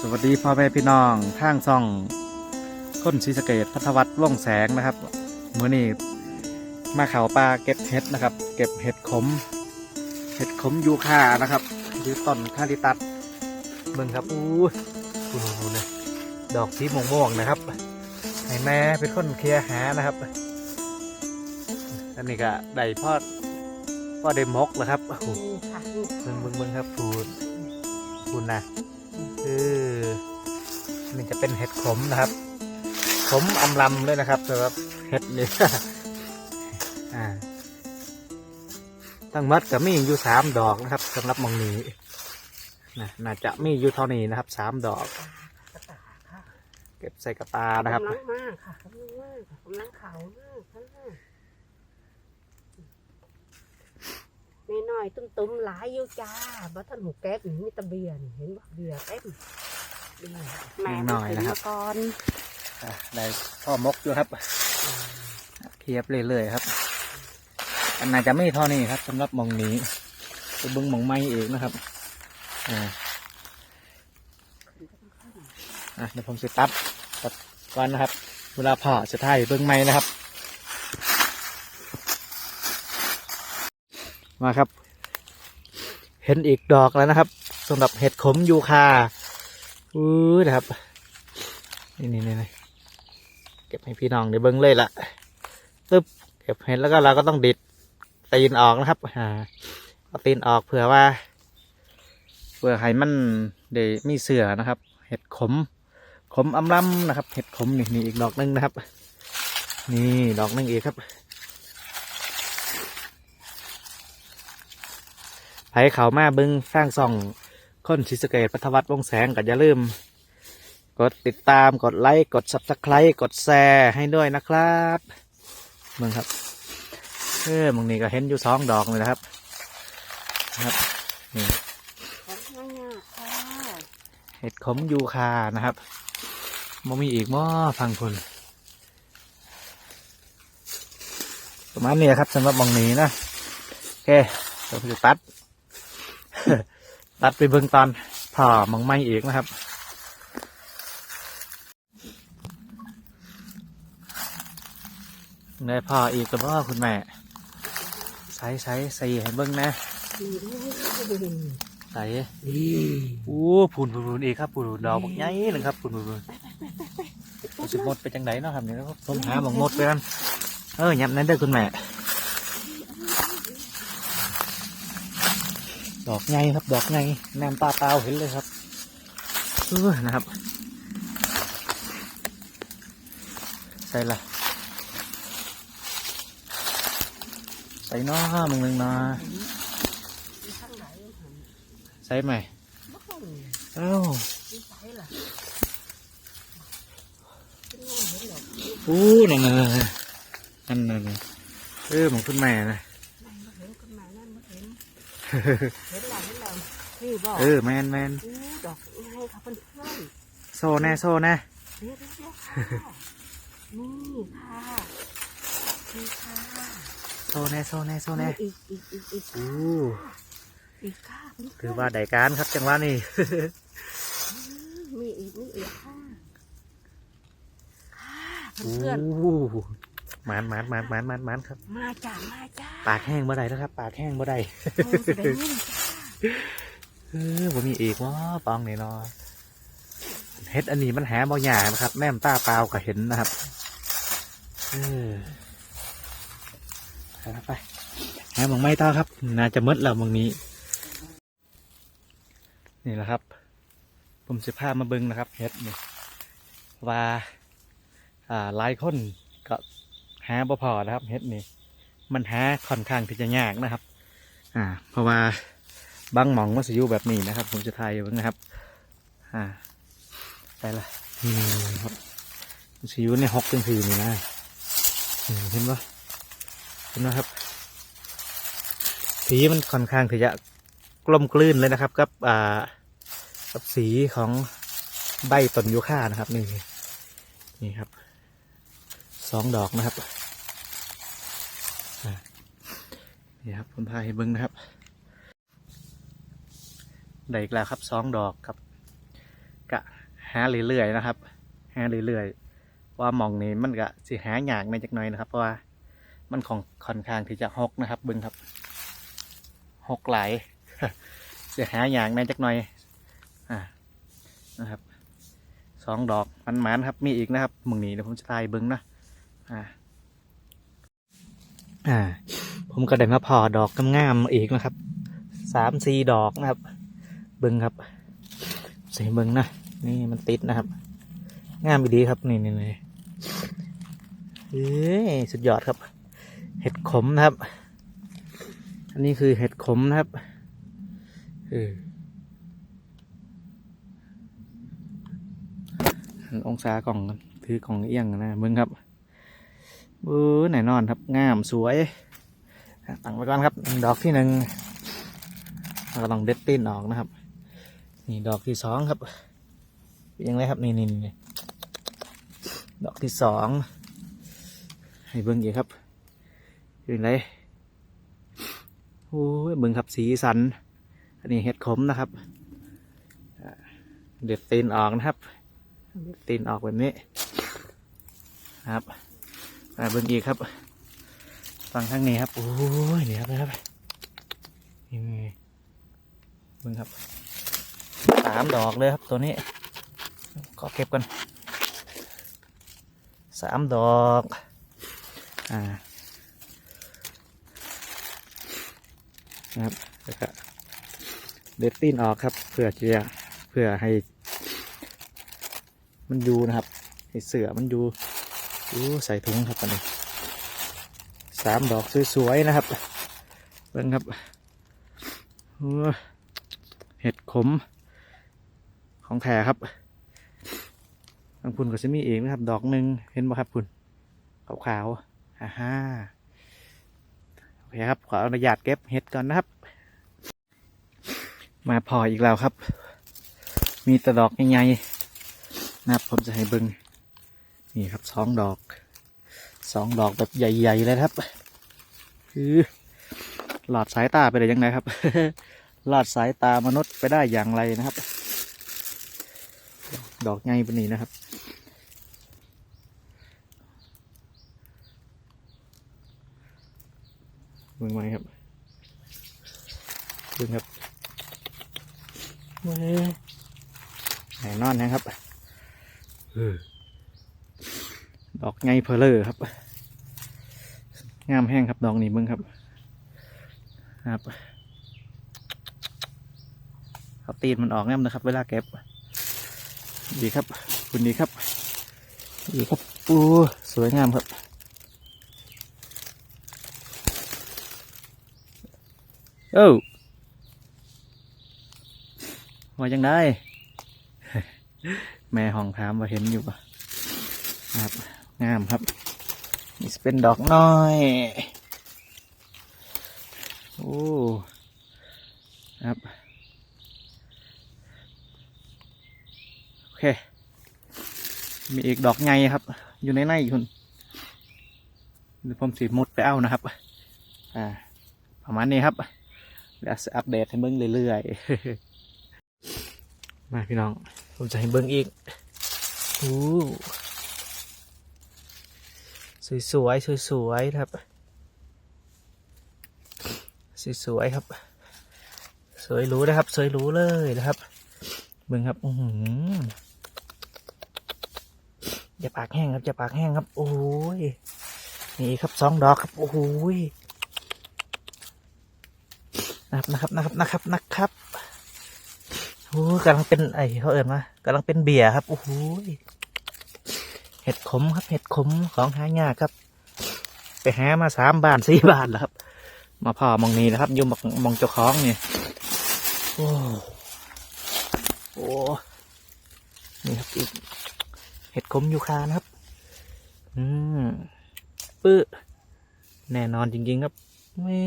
สวัสดีพ่อแม่พี่น้องทางซ่องค้นศรีสะเกตพัทวัฒน์ว่องแสงนะครับมื้อนี้มาเขาปลาเก็บเห็ดนะครับ เก็บเห็ดขม เห็ดขมยูคานะครับหรือต้นคาริตัสเบิ่งครับอู้ยดูดูเลยดอกสีม่วงๆนะครับให้แม่เป็นคนเคลียร์หานะครับ อันนี้ก็ได้พ่อพ่อได้มกแล้วครับโอ้โหนี่ค่ะนี่เบิ่งเบิ่งเบิ่งครับพูน พูนนะเออนี่จะเป็นเห็ดขมนะครับ ขมอำลำเลยนะครับสำหรับเห็ดนี่อ่าทั้งมัดก็มีอยู่สามดอกนะครับสำหรับมองนี้นะน่าจะมีอยู่เท่านี้นะครับสามดอก เก็บใส่กระตานะครับ กำลังมากค่ะกำลังมากค่ะกำลังขามากค่ะ นี่น้อยตุ้มตุ้มๆหลายอยู่จ้าบัทันหูแก๊กนี่มีแตะเบียนเห็นบ่เบียเต็มนี่แม่หน่อยนะครับ ก่อนอะได้พ่อมกอยู่ครับเทียบเรื่อยๆครับ อันน่าจะไม่เท่านี้ครับสำหรับหมองนี้ไปเบิ้งหมองไม้เองนะครับอ่าอะเดี๋ยวผมจะตัดตัดก่อนนะครับ เวลาผ่าจะถ่ายเบื้องไม้นะครับ มาครับ เห็นอีกดอกแล้วนะครับสำหรับเห็ดขมยูคาอู้นะครับ นี่นี่นี่เก็บให้พี่น้องในเบิ้งเลยละตึ๊บเก็บเห็ดแล้วก็เราก็ต้องดิดตีนออกนะครับอ่าเอาตีนออกเผื่อว่าเผื่อให้มันเดมีเสือนะครับ เห็ดขม ขมอำลำนะครับ เห็ดขมนี่นี่อีกดอกหนึงนะครับ นี่ดอกหนึงอีกครับ ไผเขามาเบึงสร้างส่องค้นชิสเกตพัทวัฒน์วงแสงก็อย่าลืม กดติดตามกดไลค์กด subscribe กดแชร์ให้ด้วยนะครับมึงครับเออมึงนี่ก็เห็นอยู่สองดอกเลยนะครับนะครับนี่เห็ดขมยูคานะครับมันมีอีกม้อฟังคุณประมาณนี้ครับสำหรับมองนี้นะ โอเคเดี๋ยวผมจะตัด ตัดไปเบิ่งตอนผ่ามองไม่อีกนะครับได้พ่ออีกกับพ่อคุณแม่ใส่ใส่ใส่ให้เบิ่งนะใส่นี่อู้พูนพูนพูนอีกครับพูนพูนดอกบักใหญ่เลยครับพูนพูนพูนสึกหมดไปจังไดเนาะครับนี่นะครับผมหาบักหมดไปนั่นเออยับนั้นเด้อคุณแม่ อกใหญ่ครับ ดอกใหญ่แนมตาเปล่าเห็นเลยครับเออนะครับ ใส่ละใส่น้อมึงนึงนาใส่ไหมเอ้าอู้นั่นนั่นนั่นนั่นนั่นนั่นเออของคุณแม่นะ นั่นมาเห็นกันมานั่นมาเห็น เห็นหลังเห็นหลังนี่บอกเออแมนแมนอู้ดอกง่ายค่ะเพื่อนเพื่อนโซ่แน่โซ่แน่ๆเรียกเรียกเรียกค่ะนี่ค่ะนี่ค่ะโซ่แน่โซ่แน่โซ่แน่อีกอีกอีกอีกอู้อีกค่ะเพื่อนๆถือว่าได้การครับจังหวะนี้มีอีกมีอีกค่ะค่ะอู้เพื่อน หมานหมานหมานหมานหมานหมานครับๆมาจ้ามาจ้าปากแห้งบ่ได้แล้วครับ ปากแห้งบ่ได้เออสิได้ยินจ้าเออบ่มีอีกวะปองนี่เนาะเฮ็ดอันนี้มันหาบ่ยากนะครับแนมตาเปล่าก็เห็นนะครับเออไปครับไปหาหมองไม้ต่อครับ น่าจะหมดแล้วหมองนี้ นี่แหละครับ ผมสิพามาเบิ่งนะครับเฮ็ดนี่ว่า อ่าหลายคนก็ หาบ่พอนะครับเฮ็ดนี่มันหาค่อนข้างที่จะยากนะครับ อ่า เพราะว่าบางหมองมันสิอยู่แบบนี้นะครับ ผมจะถ่ายอยู่นะครับ อ่า ไปละนี่ครับมันสิอยู่ในฮอกจังสีนี่นะเห็นปะเห็นไหมครับสีมันค่อนข้างที่จะกลมกลืนเลยนะครับ กับอ่ากับสีของใบต้นยูคานะครับ นี่นี่ครับ สองดอกนะครับนี่ครับผมพาให้เบิ้งนะครับ ได้อีกแล้วครับสองดอกครับ กะหาเรื่อยๆนะครับ หาเรื่อยๆ ว่ามองนี้มันก็สิหายากในจักหน่อยนะครับ เพราะว่ามันของค่อนข้างที่จะหกนะครับเบึงครับหกไหลายสิหายากในจักหน่อย อ่า นะครับ สองดอกมันหมานๆครับ มีอีกนะครับมึงนี้เดี๋ยวผมจะทายเบิ้งนะ อ่าอ่า ผมก็ได้มาพอดอกงามๆอีกนะครับ สามสี่ดอกนะครับ เบิ้งครับใส่เบิ้งนะนี่มันติดนะครับ งามดีครับ นี่นี่นี่เอ้ยสุดยอดครับ เห็ดขมนะครับ อันนี้คือเห็ดขมนะครับเออองศากล่องถือกล่องเอียงนะมึงครับ เออแน่นอนครับงามสวยตั้งไว้ก่อนครับ ดอกที่หนึ่งเราก็ต้องเด็ดตีนออกนะครับ นี่ดอกที่สองครับยังไงครับนี่นี่นี่ดอกที่สองให้เบิ้งอีกครับเป็นไรโอ้ยเบิ้งครับสีสัน อันนี้เห็ดขมนะครับ เด็ดตีนออกนะครับ เด็ดตีนออกแบบนี้ครับ อ่าเบิ้งอีกครับ ฟังข้างนี้ครับ โอ้ยนี่ครับนะครับนี่เบิ้งครับสามดอกเลยครับตัวนี้ก็เก็บกันสามดอกอ่านะครับแล้วก็เด็ดตีนออกครับเพื่อจะเพื่อให้ มันอยู่นะครับให้เสือมันอยู่ อู้ใส่ถุงครับตอนนี้สามดอกสวยๆนะครับเบิ่งครับเห็ดขม ของแท้ครับทางพุ่นก็จะมีเองนะครับ ดอกหนึ่งเห็นไหมครับพุ่นขาวๆฮ่าฮ่าโอเคครับ ขออนุญาตเก็บเห็ดก่อนนะครับ มาพออีกแล้วครับ มีแต่ดอกใหญ่ๆนะครับผมจะให้เบิง นี่ครับสองดอกสองดอกแบบใหญ่ ๆ เลยครับ คือหลอดสายตาไปได้ยังไงครับหลอดสายตามนุษย์ไปได้อย่างไรนะครับ ดอกใหญ่ปานนี้นะครับเบิ่งไหมครับเบิ่งครับเว้ยแน่นอนนะครับเออ ดอกไงเพลเลอร์ครับ งามแห้งครับดอกนี้เบิ่งครับ ครับเอาตีนมันออกแง้มนะครับ เวลาเก็บ ดีครับคุณดีครับดีครับปูสวยงามครับเอ้าว่าจังได้ แม่ห้องถามว่าเห็นอยู่ปะครับ งามครับ นี่สิเป็นดอกน้อย โอ้ครับ โอเค มีอีกดอกไงครับ อยู่ในในอีกคนเดี๋ยวผมสีมุดไปเอานะครับ อ่า ประมาณนี้ครับ เดี๋ยวจะอัปเดตให้เบิ้งเรื่อยๆ มาพี่น้อง ผมจะให้เบิ้งอีก อู้ สวยๆสวยๆครับ สวยๆครับ สวยรู้นะครับ สวยรู้เลยนะครับเบิ้งครับ อือหือย่าปากแห้งครับอย่าปากแห้งครับ โอ้ยนี่ครับสองดอกครับ โอ้ยนะครับนะครับนะครับนะครับนะครับโอ้ยกำลังเป็นไอเขาเอ่ยมากำลังเป็นเบียร์ครับ โอ้ย เห็ดขมครับ เห็ดขมของหายากครับ ไปหามาสามบาทสี่บาทแล้วครับ มาพอมองนี้นะครับอยุ่มมองเจ้าของนี่โอ้โหนี่ครับอีกเห็ดขมยูคานะครับ อืมปื้อแน่นอนจริงๆครับแม่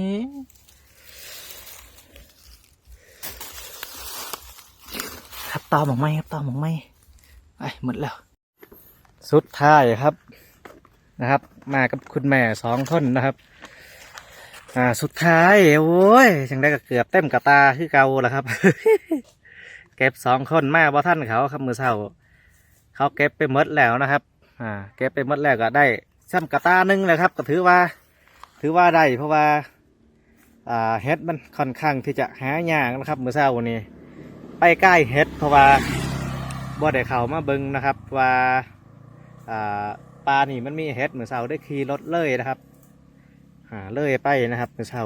ครับตอมองไหมครับตอมองไหมไอ้หมดแล้ว สุดท้ายครับนะครับ มากับคุณแม่สองคนนะครับอ่าสุดท้ายโอ้ยจังได้ก็เกือบเต็มกระตาคือเก่าแล้วครับ เก็บสองคนมาบ่ท่านเขาครับมือเช้าเขาเก็บไปหมดแล้วนะครับ อ่า เก็บไปหมดแล้วก็ได้ซ้ำกระตาหนึงเลยครับ ก็ถือว่า ถือว่าได้เพราะว่าอ่าเฮ็ดมันค่อนข้างที่จะหายากนะครับมือเช้าวันนี้ ไปใกล้เฮ็ดเพราะว่าบ่ได้เข้ามาเบิงนะครับว่า ปลานี่มันมีเฮ็ดเหมือนเช้าได้ขี่รถเลยนะครับอ่าเลยไปนะครับเหมือนเช้า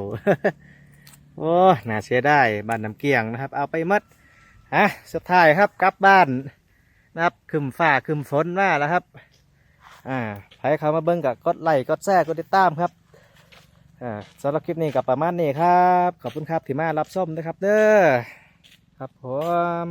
โอ้หนาเสียได้บ้านน้ำเกียงนะครับ เอาไปหมดฮะสุดท้ายครับกลับบ้านนะครับคืมฟ้าคืมฝนมาแล้วครับอ่าใครเขามาเบิ้งกับกดไลค์กดแชร์กดติดตามครับอ่าสำหรับคลิปนี้กับประมาณนี้ครับ ขอบคุณครับที่มารับชมนะครับ เด้อครับผม